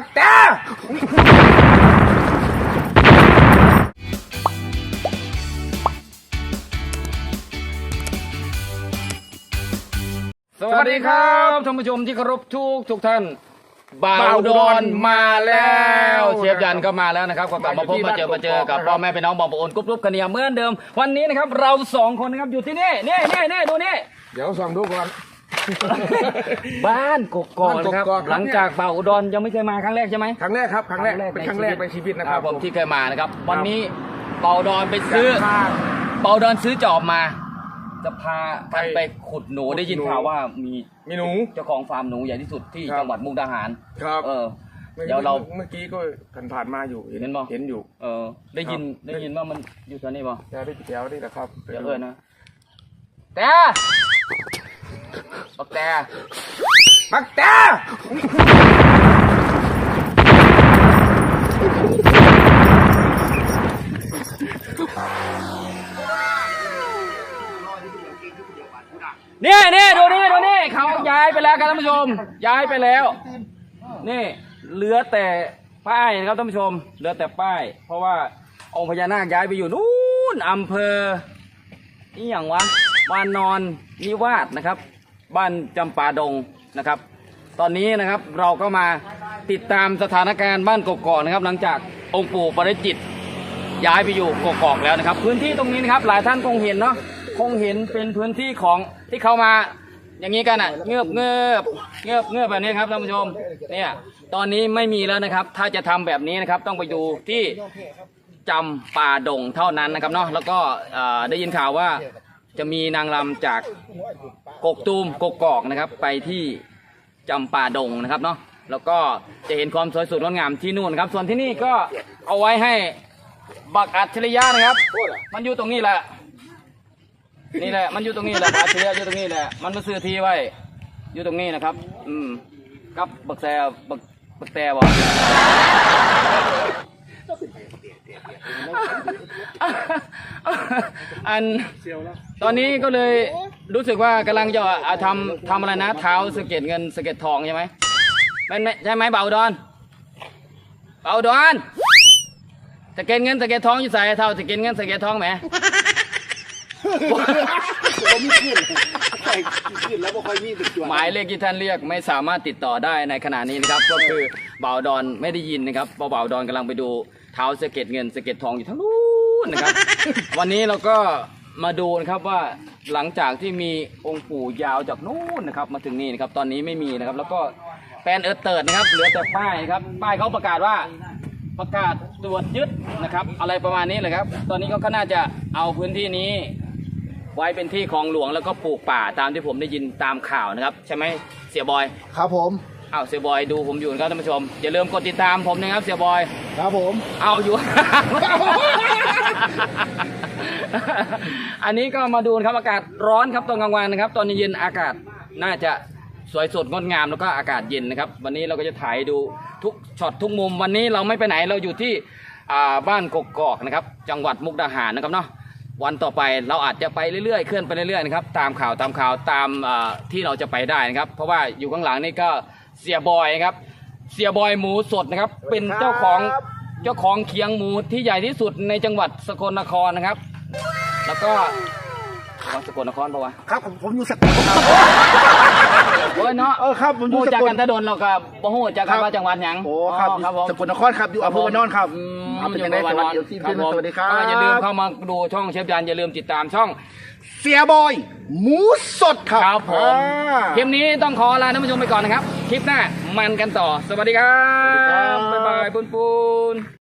บักแต่สวัสดีครับท่านผู้ชมที่เคารพทุกทุกท่านบ่าวดอนมาแล้วเชฟยันก็มาแล้วนะครับก็กลับมาพบมาเจอมาเจอกับพ่อแม่พี่น้องบองปะโอนกรุ๊ปกรุ๊ปกันเนี่ยเหมือนเดิม วันนี้นะครับเราสองคนนะครับอยู่ที่นี่นี่นี่นี่ดูนี่เดี๋ยวส่องดูก่อน บ้านกกอกนะครับ บ้านกกอกครับ หลังจากบ่าวอุดรยังไม่เคยมาครั้งแรกใช่ไหม ครั้งแรกครับครั้งแรกเป็นครั้งแรกในชีวิตนะครับผมที่เคยมานะครับ วันนี้บ่าวอุดรไปซื้อข้างบ่าวอุดรซื้อจอบมา จะพากันไปไปขุดหนูได้ยินข่าวว่ามีมีหนูเจ้าของฟาร์มหนูใหญ่ที่สุดที่ครับ จังหวัดมุกดาหาร ครับเออ เดี๋ยวเรา เมื่อกี้ก็ผ่านผ่านๆมาอยู่เห็นบ่ เห็นอยู่ เออ ได้ยินครับ ได้ยินว่ามันอยู่ตอนนี้ป่ะจะได้แถวนี่แหละครับเดี๋ยวเอินนะแต่ บักแต่บักแต่นี่นี่ดูนี่ดูนี่เขาย้ายไปแล้วครับท่านผู้ชม ย้ายไปแล้ว นี่เหลือแต่ป้ายนะครับท่านผู้ชม เหลือแต่ป้าย เพราะว่าองค์พญานาคย้ายไปอยู่นู่นอำเภอนี่อย่างวะบ้านนอนนิวาสนะครับ บ้านจำปาดงนะครับ ตอนนี้นะครับเราก็มาติดตามสถานการณ์บ้านกกอกนะครับ หลังจากองค์ปู่ปริจิตย้ายไปอยู่กกอกแล้วนะครับ พื้นที่ตรงนี้นะครับ หลายท่านคงเห็นเนาะคงเห็นเป็นพื้นที่ของที่เขามาอย่างนี้กันอะเงือบเงือบเงือบเงือบแบบนี้ครับท่านผู้ชมเนี่ยตอนนี้ไม่มีแล้วนะครับ ถ้าจะทำแบบนี้นะครับต้องไปดูที่จำป่าดงเท่านั้นนะครับเนาะแล้วก็ได้ยินข่าวว่า จะมีนางรำจากกกตูมกกอกนะครับ ไปที่จำป่าดงนะครับเนาะแล้วก็จะเห็นความสวยสดงดงามที่นู่นครับ ส่วนที่นี่ก็เอาไว้ให้บักอัจฉริยะนะครับ มันอยู่ตรงนี้แหละ นี่แหละ มันอยู่ตรงนี้แหละอัจฉริยะอยู่ตรงนี้แหละมันมาซื้อทีไว้ อยู่ตรงนี้นะครับ อืมกับบักแซบักบักแตบอก อันตอนนี้ก็เลยรู้สึกว่ากำลังจะอะทำทำอะไรนะเท้าสะเก็ดเงินสะเก็ดทองใช่ไหมไม่ไม่ใช่ไหมเบาดอน เบาดอนสะเก็ดเงินสะเก็ดทองอยู่ใส่เท่าสะเก็ดเงินสะเก็ดทองแหมหมายเลขที่ท่านเรียกไม่สามารถติดต่อได้ในขณะนี้นะครับก็คือบ่าวดอนไม่ได้ยินนะครับเพราะบ่าวดอนกำลังไปดูเท้าสะเก็ดเงินสะเก็ดทองอยู่ทั้งนู้น นะครับ วันนี้เราก็มาดูนะครับว่าหลังจากที่มีองค์ปู่ยาวจากนู้นนะครับ มาถึงนี่นะครับ ตอนนี้ไม่มีนะครับ แล้วก็แปลนเอิร์ธเติร์ดนะครับเหลือแต่ป้ายนะครับ ป้ายเขาประกาศว่าประกาศตรวจยึดนะครับ อะไรประมาณนี้เลยครับ ตอนนี้เขาก็น่าจะเอาพื้นที่นี้ ไว้เป็นที่ของหลวงแล้วก็ปลูกป่าตามที่ผมได้ยินตามข่าวนะครับ ใช่ไหมเสียบอยครับผม อ้าวเสียบอยดูผมอยู่นะครับท่านผู้ชมอย่าลืมกดติดตามผมนะครับเสียบอย ครับผม เอาอยู่ อันนี้ก็มาดูนะครับอากาศร้อนครับตอนกลางวันนะครับ ตอนเย็นๆอากาศน่าจะสวยสดงดงามแล้วก็อากาศเย็นนะครับ วันนี้เราก็จะถ่ายดูทุกช็อตทุกมุม วันนี้เราไม่ไปไหนเราอยู่ที่บ้านกกอกนะครับ จังหวัดมุกดาหารนะครับเนาะวันต่อไปเราอาจจะไปเรื่อยๆเคลื่อนไปเรื่อยๆนะครับตามข่าวตามข่าวตามที่เราจะไปได้นะครับ เพราะว่าอยู่ข้างหลังนี่ก็เสียบอยนะครับเสียบอยหมูสดนะครับ เป็นเจ้าของ เจ้าของเคียงหมูที่ใหญ่ที่สุดในจังหวัดสกลนครนะครับ แล้วก็จังหวัดสกลนครปะวะครับผมผมอยู่สกลครับโอ้ยเนาะเออครับผมอยู่หูสจากกล กันถ้าโดนเราก็บ่ฮู้จากกันว่าจังหวัดหยังโอ้ครับอ๋อครับผม สกลนครครับอยู่อำเภอวานอนครับอืมเอาเป็นยังไงสวัสดีที่ครับผมสวัสดีครับก็อย่าลืมเข้ามาดูช่องเชฟยันอย่าลืมติดตามช่องเสียบอยหมูสดครับครับผมอ่า คลิปนี้ต้องขอลาท่านผู้ชมไปก่อนนะครับ คลิปหน้ามันกันต่อ สวัสดีครับ สวัสดีครับ บ๊ายบายปุนปุน